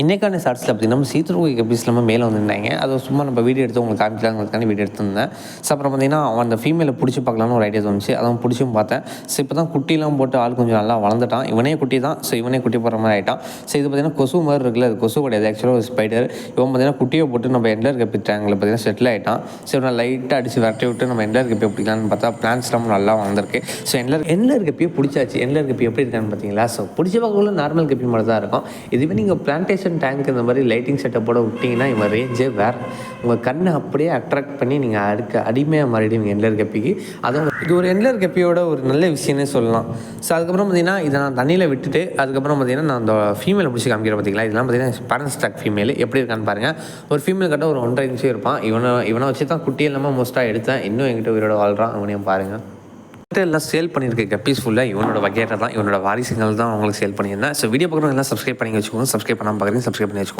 இன்றைக்கான ஷார்ட்ஸில் பார்த்தீங்கன்னா நம்ம சீத்துருவை கப்பீஸ் இல்லாமல் மேலே வந்திருந்தாங்க. அதை சும்மா நம்ம வீடியோ எடுத்து உங்களுக்கு காமிக்கலாங்கிறதுக்கான வீடியோ எடுத்திருந்தேன். ஸோ அப்புறம் பார்த்திங்கன்னா அவன் அந்த ஃபீமேலை பிடிச்சி பார்க்கலான்னு ஒரு ஐடியா தோணுச்சு. அதான் பிடிச்சும் பார்த்தேன். ஸோ இப்போ தான் குட்டிலாம் போட்டு ஆள் கொஞ்சம் நல்லா வளர்ந்துட்டான். இவனே குட்டி தான். ஸோ இவனே குட்டி போகிற மாதிரி ஆகிட்டான் ஸோ இது பார்த்தீங்கன்னா கொசு மாதிரி இருக்குல்ல அது கொசு கிடையாது. ஆக்சுவலாக ஒரு ஸ்பைடர் இவன் பார்த்தீங்கன்னா குட்டியை போட்டு நம்ம எண்டர் கப்பி டேங்கில் பார்த்தீங்கன்னா செட்டில் ஆகிட்டான் ஸோ இவனை லைட்டாக அடிச்சு விரட்டி விட்டு நம்ம எண்டர் கப்பி பிடிக்கலான்னு பார்த்தா பிளான்ஸ்லாம் நல்லா வளர்ந்துருக்கு. ஸோ எண்டர் எண்டர் கப்பியை பிடிச்சாச்சு. எண்டர் கப்பி எப்படி இருக்கான்னு பார்த்தீங்களா? ஸோ பிடிச்ச பார்க்கக்குள்ள நார்மல் கப்பி மாதிரி தான் இருக்கும். இதுவே நீங்கள் பிளான்டேஷன் டேங்க் இந்த மாதிரி லைட்டிங் செட்டப்போட விட்டிங்கன்னா இவன் ரேஞ்சே வேறு. உங்கள் கண்ணை அப்படியே அட்ராக்ட் பண்ணி நீங்கள் அடுக்க அடிமையாக மாறிடுவீங்க எண்ட்லர் கப்பிக்கு அதுவும் இது ஒரு எண்ட்லர் கப்பியோட ஒரு நல்ல விஷயம்னே சொல்லலாம். ஸோ அதுக்கப்புறம் பார்த்தீங்கன்னா இதை நான் தண்ணியில் விட்டுட்டு அதுக்கப்புறம் பார்த்தீங்கன்னா நான் அந்த ஃபீமேலை பிடிச்சி காமிக்கிறேன் பார்த்தீங்களா இதெல்லாம் பார்த்தீங்கன்னா பேரண்ட் ஸ்டாக் ஃபீமேல் எப்படி இருக்கான்னு பாருங்கள் ஒரு ஃபீமேல் கட்ட ஒரு ஒன்றரை இன்ச்சு இருப்பான். இவனை இவனை வச்சு தான் குட்டி இல்லாமல் மோஸ்ட்டாக எடுத்தேன். இன்னும் என்கிட்ட உயிரோட வாழ்கிறான் அவனையும் பாருங்கள் எல்லாம் சேல் பண்ணியிருக்க பீஸ்ஃபுல்லாக இவனோட வகையாக தான் இவனோட வாரிசுகள் தான் அவங்களுக்கு சேல் பண்ணியிருந்தேன் ஸோ வீடியோ பார்க்குறவங்க எல்லாம் சப்ஸ்கிரைப் பண்ணி வச்சுக்கோங்க. சப்ஸ்கிரைப் பண்ணாமல் பார்க்குறீங்க சப்ஸ்கிரைப் பண்ணி வச்சுக்கோங்க.